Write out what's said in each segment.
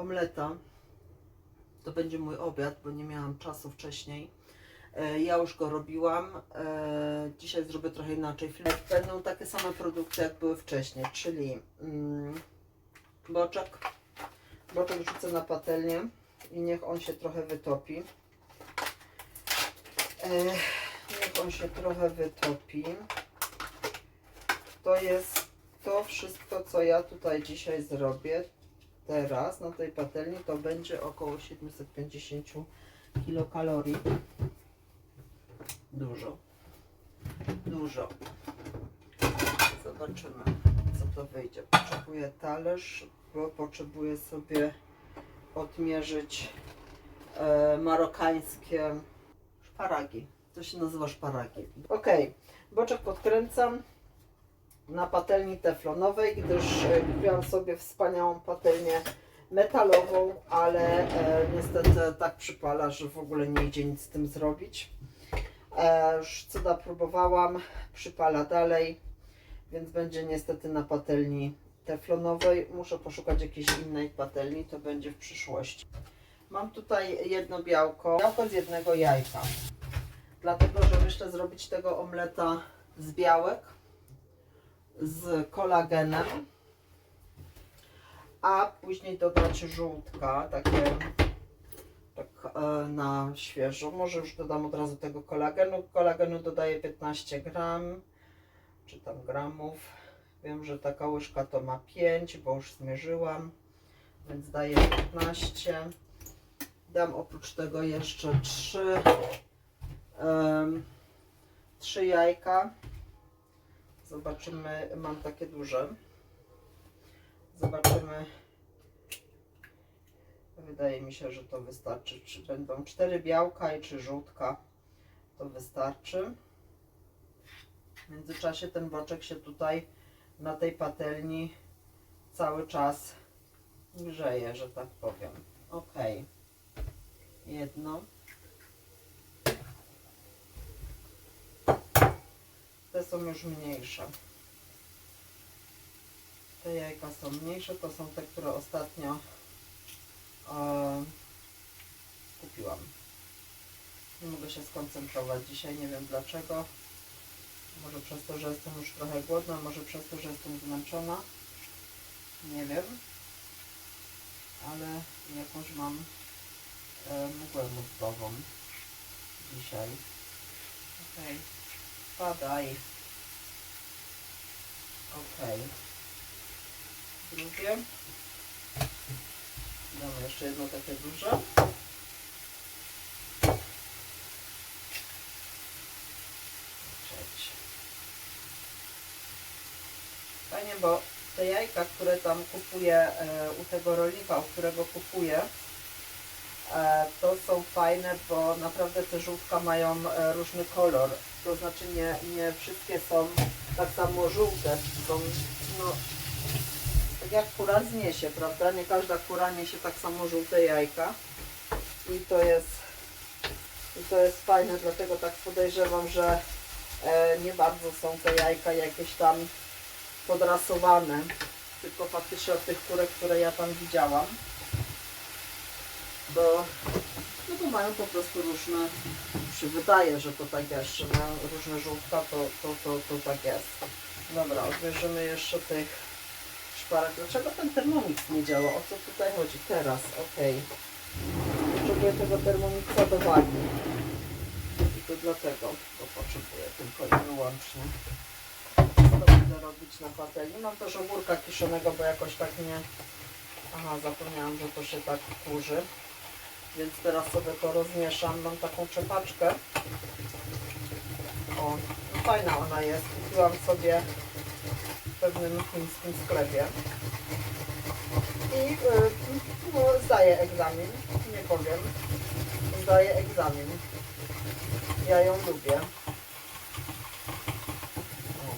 omleta. To będzie mój obiad, bo nie miałam czasu wcześniej. E, Ja już go robiłam. E, Dzisiaj zrobię trochę inaczej. Będą takie same produkty, jak były wcześniej, czyli mm, boczek. Boczek rzucę na patelnię i niech on się trochę wytopi. E, Niech on się trochę wytopi. To jest to wszystko, co ja tutaj dzisiaj zrobię. Teraz na tej patelni to będzie około 750 kilokalorii. Dużo. Dużo. Zobaczymy, co to wyjdzie. Potrzebuję talerz, bo potrzebuję sobie odmierzyć e, marokańskie szparagi. To się nazywa szparagi. Ok, boczek podkręcam na patelni teflonowej, gdyż e, kupiłam sobie wspaniałą patelnię metalową, ale e, niestety tak przypala, że w ogóle nie idzie nic z tym zrobić. E, już próbowałam, przypala dalej, więc będzie niestety na patelni teflonowej. Muszę poszukać jakiejś innej patelni, to będzie w przyszłości. Mam tutaj jedno białko, białko z jednego jajka, dlatego że myślę zrobić tego omleta z białek, z kolagenem, a później dodać żółtka, takie tak e, na świeżo. Może już dodam od razu tego kolagenu. Kolagenu dodaję 15 gram, czy tam gramów. Wiem, że taka łyżka to ma 5, bo już zmierzyłam, więc daję 15. Dam oprócz tego jeszcze 3, um, 3 jajka. Zobaczymy, mam takie duże. Zobaczymy. Wydaje mi się, że to wystarczy. Czy będą cztery białka i czy żółtka, to wystarczy. W międzyczasie ten boczek się tutaj na tej patelni cały czas grzeje, że tak powiem. Ok. Jedno. Te są już mniejsze. Te jajka są mniejsze, to są te, które ostatnio e, kupiłam. Nie mogę się skoncentrować dzisiaj, nie wiem dlaczego. Może przez to, że jestem już trochę głodna, może przez to, że jestem zmęczona. Nie wiem. Ale jakąś mam e, mgłę mózgową dzisiaj. Okej. Padaj. Okej. Drugie. Damy jeszcze jedno takie duże. Trzecie. Fajnie, bo te jajka, które tam kupuję e, u tego rolnika, u którego kupuję, e, to są fajne, bo naprawdę te żółtka mają e, różny kolor. To znaczy nie, nie wszystkie są tak samo żółte. Są, no, tak jak kura zniesie, prawda? Nie każda kura niesie tak samo żółte jajka. I to jest, i to jest fajne, dlatego tak podejrzewam, że e, nie bardzo są te jajka jakieś tam podrasowane. Tylko faktycznie od tych kurek, które ja tam widziałam. Bo, no to mają po prostu różne, się wydaje, że to tak jest, mają różne żółtka, to, to, to, to tak jest. Dobra, odbierzemy jeszcze tych szparek. Dlaczego ten termomix nie działa? O co tutaj chodzi? Teraz, okej. Potrzebuję tego termomixa do wagi. I to dlatego go potrzebuję tylko i wyłącznie. Co będę robić na patelni? Mam też ogórka kiszonego, bo jakoś tak nie... Aha, zapomniałam, że to się tak kurzy. Więc teraz sobie to rozmieszam. Mam taką czepaczkę. O, fajna ona jest. Kupiłam sobie w pewnym chińskim sklepie. I y, no, zdaję egzamin, nie powiem. Zdaję egzamin. Ja ją lubię. O.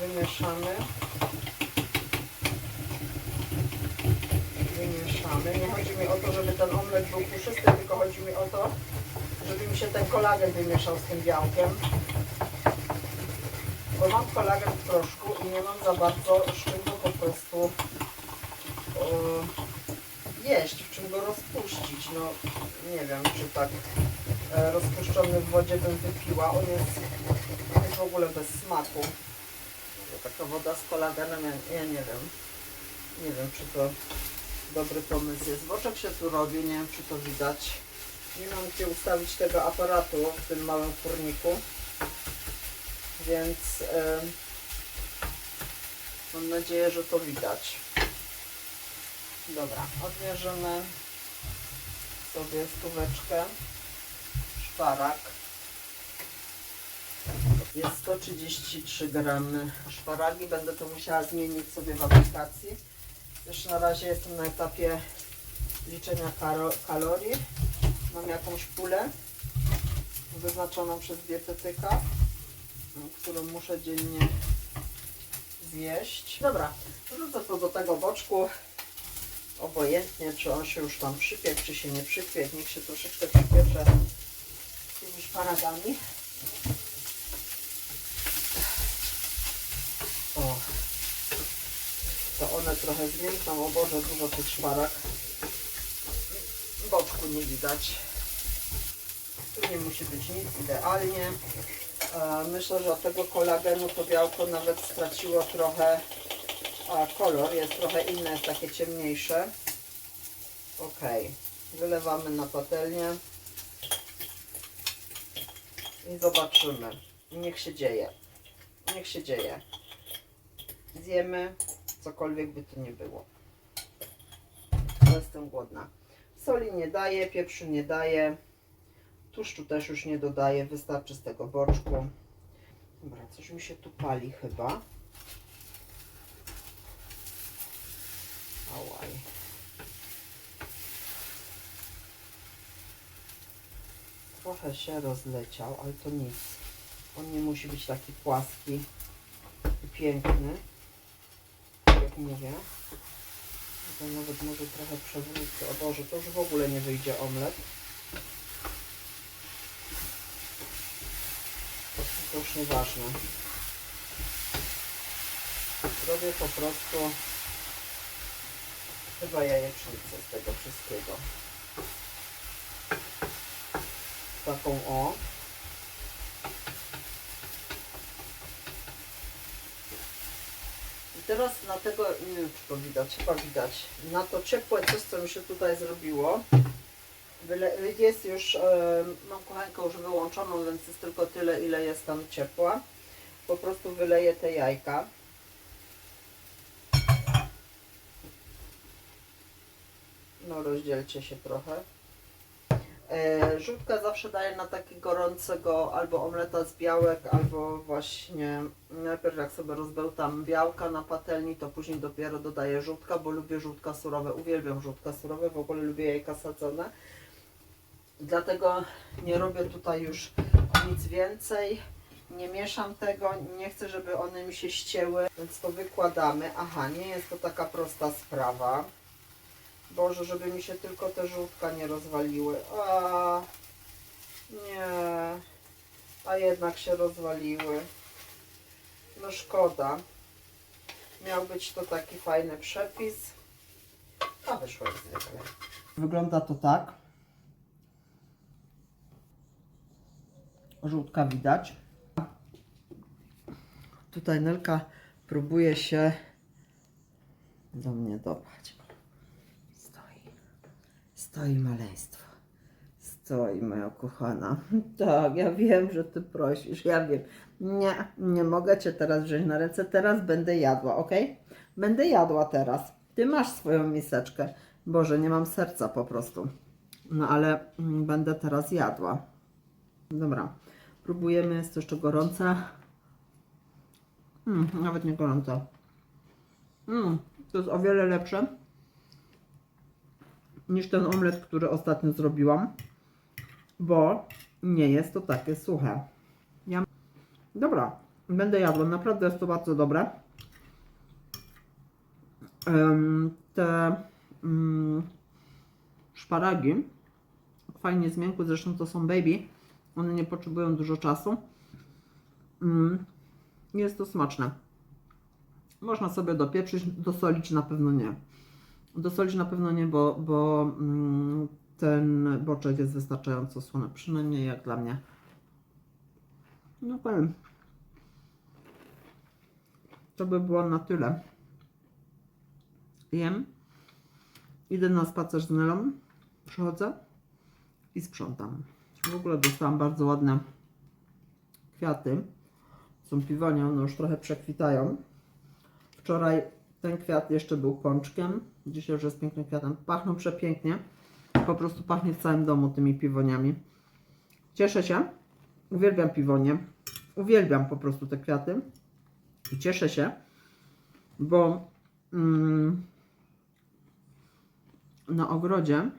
Wymieszamy. Wymieszamy. Nie chodzi mi o to, żeby ten omlet był puszysty, tylko chodzi mi o to, żeby mi się ten kolagen wymieszał z tym białkiem. Bo mam kolagen w proszku i nie mam za bardzo z czym go po prostu yy, jeść, w czym go rozpuścić. No nie wiem, czy tak e, rozpuszczony w wodzie bym wypiła. On jest, jest w ogóle bez smaku. Taka woda z kolagenem, ja, ja nie wiem. Nie wiem, czy to dobry pomysł jest. Boczek się tu robi, nie wiem, czy to widać. Nie mam gdzie ustawić tego aparatu w tym małym kurniku. Więc em, mam nadzieję, że to widać. Dobra, odmierzymy sobie stóweczkę, szparak. Jest 133 gramy szparagi. Będę to musiała zmienić sobie w aplikacji. Już na razie jestem na etapie liczenia kalorii. Mam jakąś pulę wyznaczoną przez dietetyka, którą muszę dziennie zjeść. Dobra, wrzucę to do tego boczku. Obojętnie, czy on się już tam przypiekł, czy się nie przypiekł. Niech się troszeczkę przypiecze tymi szparagami. O, to one trochę zmiękną. O Boże, dużo tych szparag. Boczku nie widać. Tu nie musi być nic idealnie. E, Myślę, że od tego kolagenu to białko nawet straciło trochę kolor. Jest trochę inne, jest takie ciemniejsze. Ok. Wylewamy na patelnię. I zobaczymy. Niech się dzieje. Niech się dzieje. Zjemy cokolwiek by to nie było. Jestem głodna. Soli nie daję, pieprzu nie daję. Tłuszczu też już nie dodaję, wystarczy z tego boczku. Dobra, coś mi się tu pali chyba. Ałaj. Trochę się rozleciał, ale to nic. On nie musi być taki płaski i piękny. Jak mówię. To nawet może trochę przewrócę. O Boże, to już w ogóle nie wyjdzie omlet. To już nieważne. Robię po prostu chyba jajecznicę z tego wszystkiego. Taką o. teraz na tego, nie wiem czy to widać, chyba widać, na to ciepłe coś, co mi się tutaj zrobiło, jest już, e, mam kuchenkę już wyłączoną, więc jest tylko tyle, ile jest tam ciepła. Po prostu wyleję te jajka. No rozdzielcie się trochę. E, żółtka zawsze daję na taki gorącego albo omleta z białek, albo właśnie najpierw jak sobie rozbełtam białka na patelni, to później dopiero dodaję żółtka, bo lubię żółtka surowe, uwielbiam żółtka surowe, w ogóle lubię jajka sadzone. Dlatego nie robię tutaj już nic więcej. Nie mieszam tego, nie chcę, żeby one mi się ścięły, więc to wykładamy. Aha, nie jest to taka prosta sprawa. Boże, żeby mi się tylko te żółtka nie rozwaliły. A, nie. A jednak się rozwaliły. No szkoda. Miał być to taki fajny przepis. A wyszło jak zwykle. Wygląda to tak. Żółtka widać. Tutaj Nelka próbuje się do mnie dobrać. Stoi. Maleństwo. Stoi moja kochana. Tak, ja wiem, że ty prosisz. Ja wiem. Nie, nie mogę cię teraz wziąć na ręce. Teraz będę jadła, ok? Będę jadła teraz. Ty masz swoją miseczkę. Boże, nie mam serca po prostu. No ale mm, będę teraz jadła. Dobra. Próbujemy, jest to jeszcze gorące. Mm, nawet nie gorące. Mm, to jest o wiele lepsze niż ten omlet, który ostatnio zrobiłam, bo nie jest to takie suche. Ja... Dobra, będę jadła. Naprawdę jest to bardzo dobre. Te mm, szparagi fajnie zmiękły, zresztą to są baby. One nie potrzebują dużo czasu. Mm, jest to smaczne. Można sobie dopieprzyć, dosolić na pewno nie. Dosolić na pewno nie, bo, bo mm, ten boczek jest wystarczająco słony, przynajmniej jak dla mnie. No powiem. To by było na tyle. Jem. Idę na spacer z Nelą. Przychodzę i sprzątam. W ogóle dostałam bardzo ładne kwiaty. Są piwonie, one już trochę przekwitają. Wczoraj ten kwiat jeszcze był pączkiem. Dzisiaj już jest pięknym kwiatem. Pachną przepięknie. Po prostu pachnie w całym domu tymi piwoniami. Cieszę się. Uwielbiam piwonie. Uwielbiam po prostu te kwiaty. I cieszę się, bo mm, na ogrodzie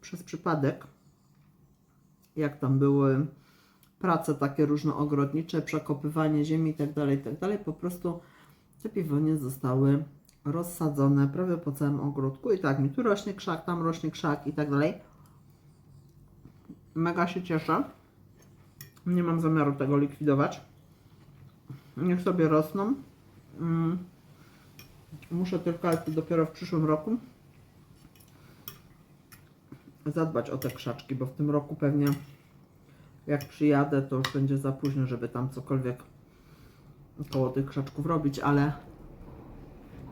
przez przypadek, jak tam były prace takie różnoogrodnicze, przekopywanie ziemi itd., itd., po prostu te piwonie zostały rozsadzone prawie po całym ogródku i tak mi tu rośnie krzak, tam rośnie krzak i tak dalej. Mega się cieszę. Nie mam zamiaru tego likwidować. Niech sobie rosną. Mm. Muszę tylko, dopiero w przyszłym roku zadbać o te krzaczki, bo w tym roku pewnie jak przyjadę, to już będzie za późno, żeby tam cokolwiek koło tych krzaczków robić, ale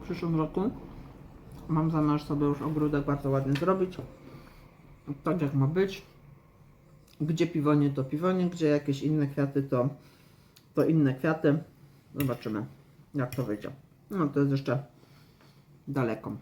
przyszłym roku mam zamiar sobie już ogródek bardzo ładnie zrobić. Tak jak ma być. Gdzie piwonie to piwonie, gdzie jakieś inne kwiaty to, to inne kwiaty. Zobaczymy jak to wyjdzie. No to jest jeszcze daleko.